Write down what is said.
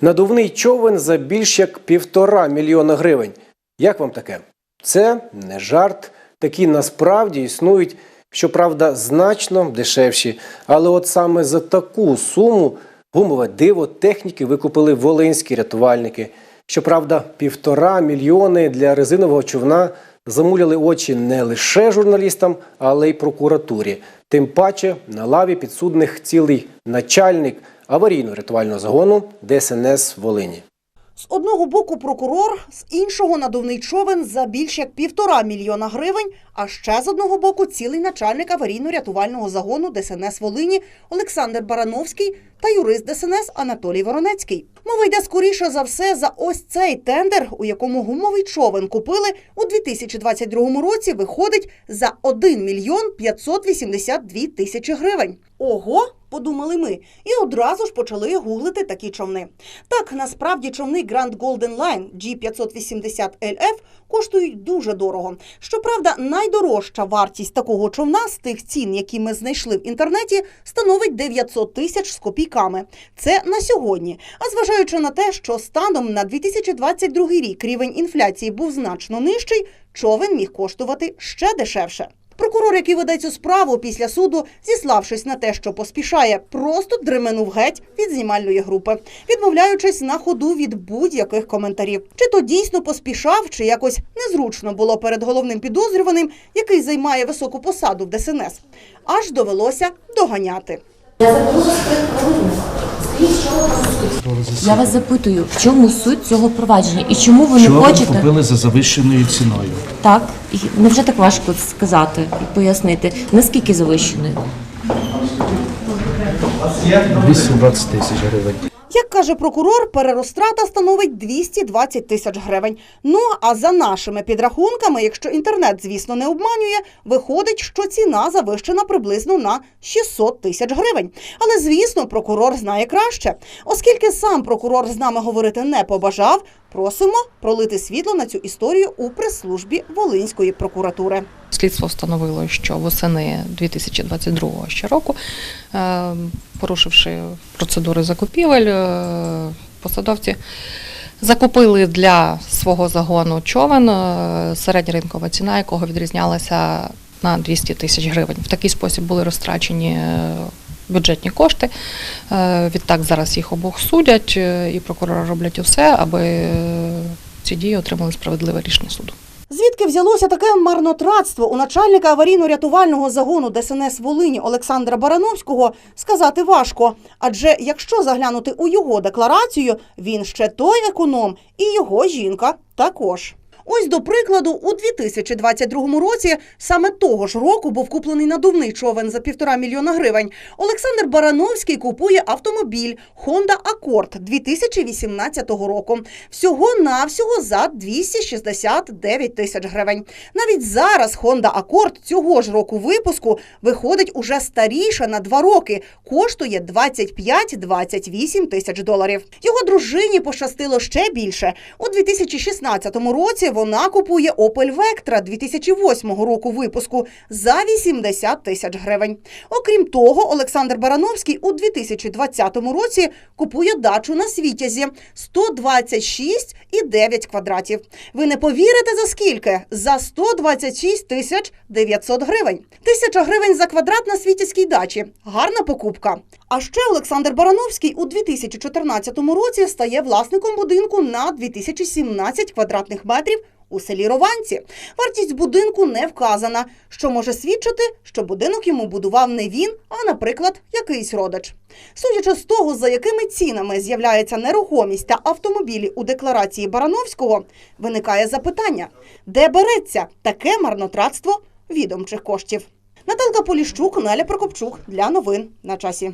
Надувний човен за більш як півтора мільйона гривень. Як вам таке? Це не жарт. Такі насправді існують, щоправда, значно дешевші. Але от саме за таку суму гумове диво техніки викупили волинські рятувальники. Щоправда, півтора мільйони для резинового човна замуляли очі не лише журналістам, але й прокуратурі. Тим паче на лаві підсудних цілий начальник аварійно-рятувального загону ДСНС Волині. З одного боку прокурор, з іншого надувний човен за більш як півтора мільйона гривень, а ще з одного боку цілий начальник аварійно-рятувального загону ДСНС Волині Олександр Барановський та юрист ДСНС Анатолій Воронецький. Мова йде скоріше за все за ось цей тендер, у якому гумовий човен купили у 2022 році. Виходить за 1 мільйон 582 тисячі гривень. Ого, подумали ми, і одразу ж почали гуглити такі човни. Так, насправді човни Grand Golden Line G580 LF коштують дуже дорого. Щоправда, найдорожча вартість такого човна з тих цін, які ми знайшли в інтернеті, становить 900 тисяч з копійками. Це на сьогодні. А зважаючи на те, що станом на 2022 рік рівень інфляції був значно нижчий, човен міг коштувати ще дешевше. Прокурор, який веде цю справу після суду, зіславшись на те, що поспішає, просто дременув геть від знімальної групи, відмовляючись на ходу від будь-яких коментарів. Чи то дійсно поспішав, чи якось незручно було перед головним підозрюваним, який займає високу посаду в ДСНС. Аж довелося доганяти. Я забула Я вас запитую, в чому суть цього провадження і чому ви не Що ви хочете купили за завищеною ціною? так? І невже так важко сказати і пояснити, наскільки завищеною? 220 тисяч гривень. Як каже прокурор, перерозтрата становить 220 тисяч гривень. Ну а за нашими підрахунками, якщо інтернет, звісно, не обманює, виходить, що ціна завищена приблизно на 600 тисяч гривень. Але звісно, прокурор знає краще. Оскільки сам прокурор з нами говорити не побажав, просимо пролити світло на цю історію у прес-службі Волинської прокуратури. Слідство встановило, що восени 2022 ще року, е, порушивши процедури закупівель, е, посадовці закупили для свого загону човен, е, середня ринкова ціна якого відрізнялася на 200 тисяч гривень. В такий спосіб були розтрачені бюджетні кошти. Е, Відтак зараз їх обох судять, е, і прокурори роблять усе, аби е, ці дії отримали справедливе рішення суду. Звідки взялося таке марнотратство у начальника аварійно-рятувального загону ДСНС Волині Олександра Барановського сказати важко. Адже якщо заглянути у його декларацію, він ще той економ, і його жінка також. Ось до прикладу, у 2022 році саме того ж року був куплений надувний човен за півтора мільйона гривень. Олександр Барановський купує автомобіль Honda Accord 2018 року. Всього навсього за 269 тисяч гривень. Навіть зараз Honda Accord цього ж року випуску виходить уже старіша на два роки. Коштує 25-28 тисяч доларів. Його дружині пощастило ще більше. У 2016 році вона купує Opel Vectra 2008 року випуску за 80 тисяч гривень. Окрім того, Олександр Барановський у 2020 році купує дачу на Світязі 126,9 квадратів. Ви не повірите за скільки? За 126 тисяч 900 гривень. Тисяча гривень за квадрат на світязькій дачі. Гарна покупка. А ще Олександр Барановський у 2014 році стає власником будинку на 2017 квадратних метрів у селі Рованці. Вартість будинку не вказана, що може свідчити, що будинок йому будував не він, а, наприклад, якийсь родич. Судячи з того, за якими цінами з'являється нерухомість та автомобілі у декларації Барановського, виникає запитання, де береться таке марнотратство відомчих коштів. Наталка Поліщук, Наля Прокопчук для новин на часі.